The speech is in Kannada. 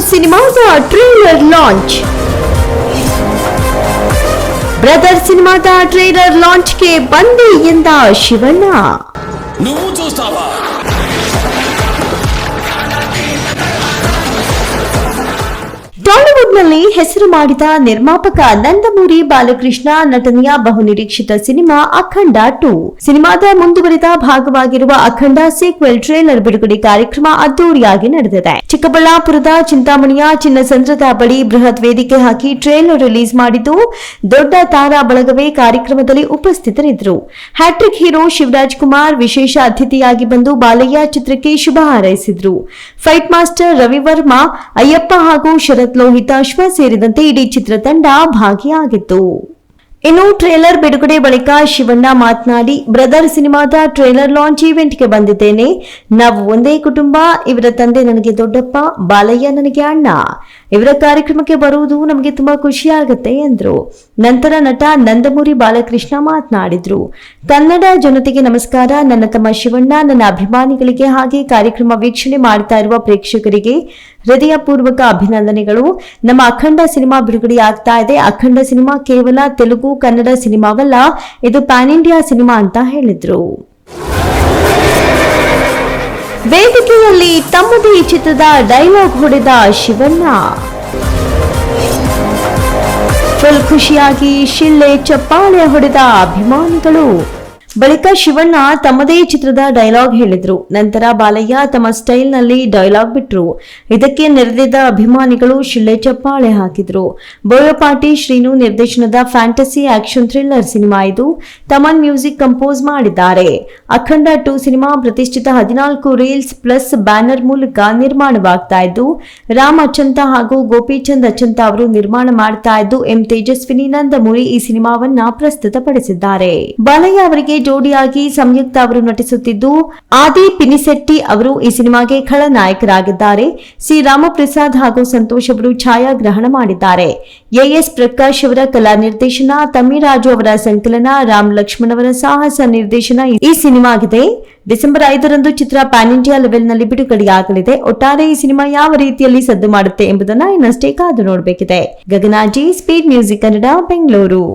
ಸಿನಿಮಾದ ಟ್ರೇಲರ್ ಲಾಂಚ್ ಬ್ರದರ್ ಸಿನಿಮಾದ ಟ್ರೇಲರ್ ಲಾಂಚ್ಗೆ ಬಂದೆ ಎಂದ ಶಿವಣ್ಣ. ತೆಲುಗಿನಲ್ಲಿ ಹೆಸರು ಮಾಡಿದ ನಿರ್ಮಾಪಕ ನಂದಮೂರಿ ಬಾಲಕೃಷ್ಣ, ನಟನೆಯ ಬಹುನಿರೀಕ್ಷಿತ ಸಿನಿಮಾ ಅಖಂಡ ಟು. ಸಿನಿಮಾದ ಮುಂದುವರಿದ ಭಾಗವಾಗಿರುವ ಅಖಂಡ ಸೀಕ್ವೆಲ್ ಟ್ರೇಲರ್ ಬಿಡುಗಡೆ ಕಾರ್ಯಕ್ರಮ ಅದ್ದೂರಿಯಾಗಿ ನಡೆದಿದೆ. ಚಿಕ್ಕಬಳ್ಳಾಪುರದ ಚಿಂತಾಮಣಿಯ ಚಿನ್ನಸಂದ್ರದ ಬಳಿ ಬೃಹತ್ ವೇದಿಕೆ ಹಾಕಿ ಟ್ರೇಲರ್ ರಿಲೀಸ್ ಮಾಡಿದ್ದು, ದೊಡ್ಡ ತಾರಾ ಬಳಗವೇ ಕಾರ್ಯಕ್ರಮದಲ್ಲಿ ಉಪಸ್ಥಿತರಿದ್ದರು. ಹ್ಯಾಟ್ರಿಕ್ ಹೀರೋ ಶಿವರಾಜ್ ಕುಮಾರ್ ವಿಶೇಷ ಅತಿಥಿಯಾಗಿ ಬಂದು ಬಾಲಯ್ಯ ಚಿತ್ರಕ್ಕೆ ಶುಭ ಹಾರೈಸಿದ್ರು. ಫೈಟ್ ಮಾಸ್ಟರ್ ರವಿವರ್ಮ, ಅಯ್ಯಪ್ಪ ಹಾಗೂ ಶರತ್ ಲೋಹಿತಾ ಲೋಹಿತಾಶ್ವ ಸೇರಿದಂತೆ ಇಡೀ ಚಿತ್ರತಂಡ ಭಾಗಿಯಾಗಿತ್ತು. ಇನ್ನು ಟ್ರೇಲರ್ ಬಿಡುಗಡೆ ಬಳಿಕ ಶಿವಣ್ಣ ಮಾತನಾಡಿ, ಬ್ರದರ್ ಸಿನಿಮಾದ ಟ್ರೇಲರ್ ಲಾಂಚ್ ಈವೆಂಟ್ಗೆ ಬಂದಿದ್ದೇನೆ. ನಾವು ಒಂದೇ ಕುಟುಂಬ, ಇವರ ತಂದೆ ನನಗೆ ದೊಡ್ಡಪ್ಪ, ಬಾಲಯ್ಯ ನನಗೆ ಅಣ್ಣ. ಇವರ ಕಾರ್ಯಕ್ರಮಕ್ಕೆ ಬರುವುದು ನಮಗೆ ತುಂಬಾ ಖುಷಿಯಾಗುತ್ತೆ ಎಂದರು. ನಂತರ ನಟ ನಂದಮೂರಿ ಬಾಲಕೃಷ್ಣ ಮಾತನಾಡಿದ್ರು. ಕನ್ನಡ ಜನತೆಗೆ ನಮಸ್ಕಾರ. ನನ್ನ ತಮ್ಮ ಶಿವಣ್ಣ, ನನ್ನ ಅಭಿಮಾನಿಗಳಿಗೆ ಹಾಗೆ ಕಾರ್ಯಕ್ರಮ ವೀಕ್ಷಣೆ ಮಾಡ್ತಾ ಇರುವ ಪ್ರೇಕ್ಷಕರಿಗೆ ಹೃದಯಪೂರ್ವಕ ಅಭಿನಂದನೆಗಳು. ನಮ್ಮ ಅಖಂಡ ಸಿನಿಮಾ ಬಿಡುಗಡೆಯಾಗ್ತಾ ಇದೆ. ಅಖಂಡ ಸಿನಿಮಾ ಕೇವಲ ತೆಲುಗು ಕನ್ನಡ ಸಿನಿಮಾವಲ್ಲ, ಇದು ಪ್ಯಾನ್ ಇಂಡಿಯಾ ಸಿನಿಮಾ ಅಂತ ಹೇಳಿದ್ರು. ವೇದಿಕೆಯಲ್ಲಿ ತಮ್ಮದೇ ಚಿತ್ರದ ಡೈಲಾಗ್ ಹೊಡೆದ ಶಿವಣ್ಣ. ಫುಲ್ ಖುಷಿಯಾಗಿ ಶಿಳ್ಳೆ ಚಪ್ಪಾಳೆ ಹೊಡೆದ ಅಭಿಮಾನಿಗಳು. ಬಳಿಕ ಶಿವಣ್ಣ ತಮ್ಮದೇ ಚಿತ್ರದ ಡೈಲಾಗ್ ಹೇಳಿದ್ರು. ನಂತರ ಬಾಲಯ್ಯ ತಮ್ಮ ಸ್ಟೈಲ್ನಲ್ಲಿ ಡೈಲಾಗ್ ಬಿಟ್ರು. ಇದಕ್ಕೆ ನೆರೆದಿದ್ದ ಅಭಿಮಾನಿಗಳು ಶಿಳ್ಳೆ ಚಪ್ಪಾಳೆ ಹಾಕಿದ್ರು. ಬೋಯಪಾಟಿ ಶ್ರೀನು ನಿರ್ದೇಶನದ ಫ್ಯಾಂಟಸಿ ಆಕ್ಷನ್ ಥ್ರಿಲ್ಲರ್ ಸಿನಿಮಾ ಇದು ತಮನ್ ಮ್ಯೂಸಿಕ್ ಕಂಪೋಸ್ ಮಾಡಿದ್ದಾರೆ. ಅಖಂಡ ಟು ಸಿನಿಮಾ ಪ್ರತಿಷ್ಠಿತ ಹದಿನಾಲ್ಕು ರೀಲ್ಸ್ ಪ್ಲಸ್ ಬ್ಯಾನರ್ ಮೂಲಕ ನಿರ್ಮಾಣವಾಗ್ತಾ ಇದ್ದು, ರಾಮ್ ಅಚಂತ ಹಾಗೂ ಗೋಪಿಚಂದ್ ಅಚಂತ ಅವರು ನಿರ್ಮಾಣ ಮಾಡ್ತಾ ಇದ್ದು, ಎಂ ತೇಜಸ್ವಿನಿ ನಂದಮೂರಿ ಈ ಸಿನಿಮಾವನ್ನ ಪ್ರಸ್ತುತಪಡಿಸಿದ್ದಾರೆ. ಬಾಲಯ್ಯ ಅವರಿಗೆ ಜೋಡಿಯಾಗಿ ಸಂಯುಕ್ತ ಅವರು ನಟಿಸುತ್ತಿದ್ದು, ಆದಿ ಪಿನಿಸೆಟ್ಟಿ ಅವರು ಈ ಸಿನಿಮಾಗೆ ಖಳನಾಯಕರಾಗಿದ್ದಾರೆ. ಸಿ. ರಾಮಪ್ರಸಾದ್ ಹಾಗೂ ಸಂತೋಷ್ ಅವರು ಛಾಯಾಗ್ರಹಣ ಮಾಡಿದ್ದಾರೆ. ಎಎಸ್ ಪ್ರಕಾಶ್ ಅವರ ಕಲಾ ನಿರ್ದೇಶನ ತಮಿರಾಜು ಅವರ ಸಂಕಲನ, ರಾಮ್ ಲಕ್ಷ್ಮಣ್ ಅವರ ಸಾಹಸ ನಿರ್ದೇಶನ ಈ ಸಿನಿಮಾಗಿದೆ ಡಿಸೆಂಬರ್ ಐದರಂದು ಚಿತ್ರ ಪ್ಯಾನ್ ಇಂಡಿಯಾ ಲೆವೆಲ್ನಲ್ಲಿ ಬಿಡುಗಡೆಯಾಗಲಿದೆ. ಒಟ್ಟಾರೆ ಈ ಸಿನಿಮಾ ಯಾವ ರೀತಿಯಲ್ಲಿ ಸದ್ದು ಮಾಡುತ್ತೆ ಎಂಬುದನ್ನ ಇನ್ನಷ್ಟೇ ಕಾದು ನೋಡಬೇಕಿದೆ. Gagana ji, speed music Kannada, Bengaluru.